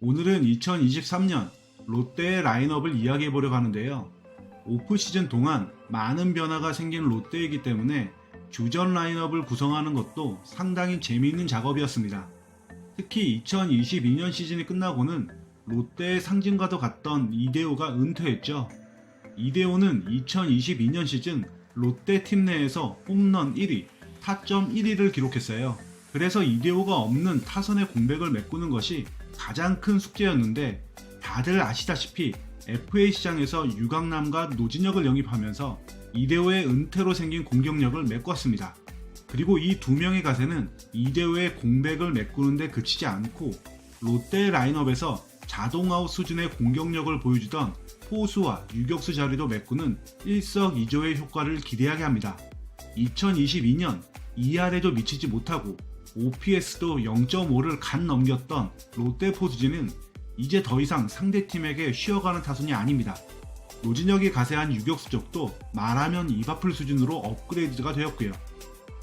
오늘은 2023년 롯데의 라인업을 이야기해 보려고 하는데요. 오프 시즌 동안 많은 변화가 생긴 롯데이기 때문에 주전 라인업을 구성하는 것도 상당히 재미있는 작업이었습니다. 특히 2022년 시즌이 끝나고는 롯데의 상징과도 같던 이대호가 은퇴했죠. 이대호는 2022년 시즌 롯데 팀 내에서 홈런 1위, 타점 1위를 기록했어요. 그래서 이대호가 없는 타선의 공백을 메꾸는 것이 가장 큰 숙제였는데 다들 아시다시피 FA 시장에서 유강남과 노진혁을 영입하면서 이대호의 은퇴로 생긴 공격력을 메꿨습니다. 그리고 이 두 명의 가세는 이대호의 공백을 메꾸는데 그치지 않고 롯데 라인업에서 자동아웃 수준의 공격력을 보여주던 포수와 유격수 자리도 메꾸는 일석이조의 효과를 기대하게 합니다. 2022년 2할에도 미치지 못하고 OPS도 0.5를 간 넘겼던 롯데 포수진은 이제 더 이상 상대팀에게 쉬어가는 타순이 아닙니다. 노진혁이 가세한 유격수 쪽도 말하면 입 아플 수준으로 업그레이드가 되었고요.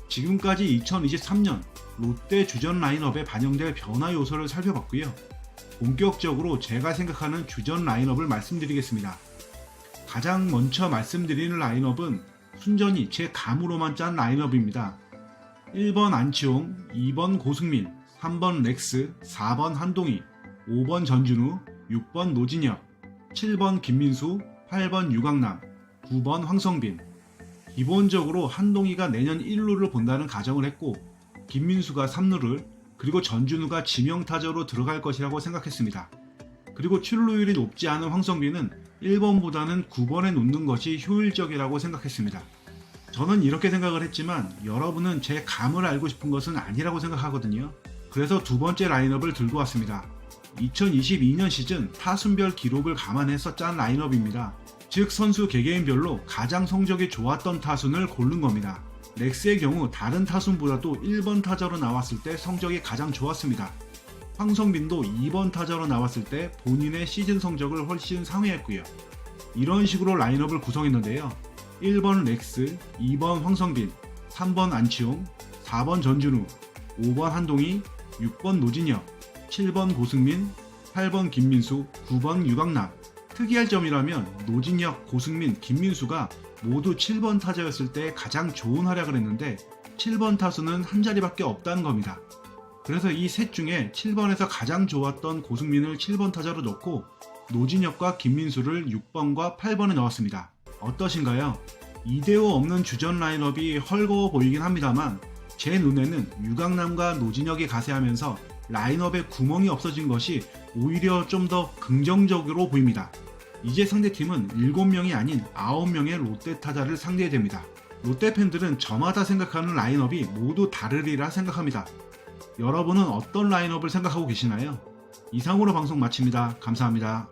지금까지 2023년 롯데 주전 라인업에 반영될 변화 요소를 살펴봤고요. 본격적으로 제가 생각하는 주전 라인업을 말씀드리겠습니다. 가장 먼저 말씀드리는 라인업은 순전히 제 감으로만 짠 라인업입니다. 1번 안치홍, 2번 고승민, 3번 렉스, 4번 한동희, 5번 전준우, 6번 노진혁, 7번 김민수, 8번 유강남, 9번 황성빈. 기본적으로 한동희가 내년 1루를 본다는 가정을 했고 김민수가 3루를 그리고 전준우가 지명타자로 들어갈 것이라고 생각했습니다. 그리고 출루율이 높지 않은 황성빈은 1번보다는 9번에 놓는 것이 효율적이라고 생각했습니다. 저는 이렇게 생각을 했지만 여러분은 제 감을 알고 싶은 것은 아니라고 생각하거든요. 그래서 두 번째 라인업을 들고 왔습니다. 2022년 시즌 타순별 기록을 감안해서 짠 라인업입니다. 즉 선수 개개인별로 가장 성적이 좋았던 타순을 고른 겁니다. 렉스의 경우 다른 타순보다도 1번 타자로 나왔을 때 성적이 가장 좋았습니다. 황성빈도 2번 타자로 나왔을 때 본인의 시즌 성적을 훨씬 상회했고요. 이런 식으로 라인업을 구성했는데요. 1번 렉스, 2번 황성빈, 3번 안치홍, 4번 전준우, 5번 한동희, 6번 노진혁, 7번 고승민, 8번 김민수, 9번 유강남. 특이할 점이라면 노진혁, 고승민, 김민수가 모두 7번 타자였을 때 가장 좋은 활약을 했는데 7번 타수는 한 자리밖에 없다는 겁니다. 그래서 이 셋 중에 7번에서 가장 좋았던 고승민을 7번 타자로 넣고 노진혁과 김민수를 6번과 8번에 넣었습니다. 어떠신가요? 이대호 없는 주전 라인업이 헐거워 보이긴 합니다만 제 눈에는 유강남과 노진혁이 가세하면서 라인업에 구멍이 없어진 것이 오히려 좀 더 긍정적으로 보입니다. 이제 상대팀은 7명이 아닌 9명의 롯데 타자를 상대해야 됩니다. 롯데 팬들은 저마다 생각하는 라인업이 모두 다르리라 생각합니다. 여러분은 어떤 라인업을 생각하고 계시나요? 이상으로 방송 마칩니다. 감사합니다.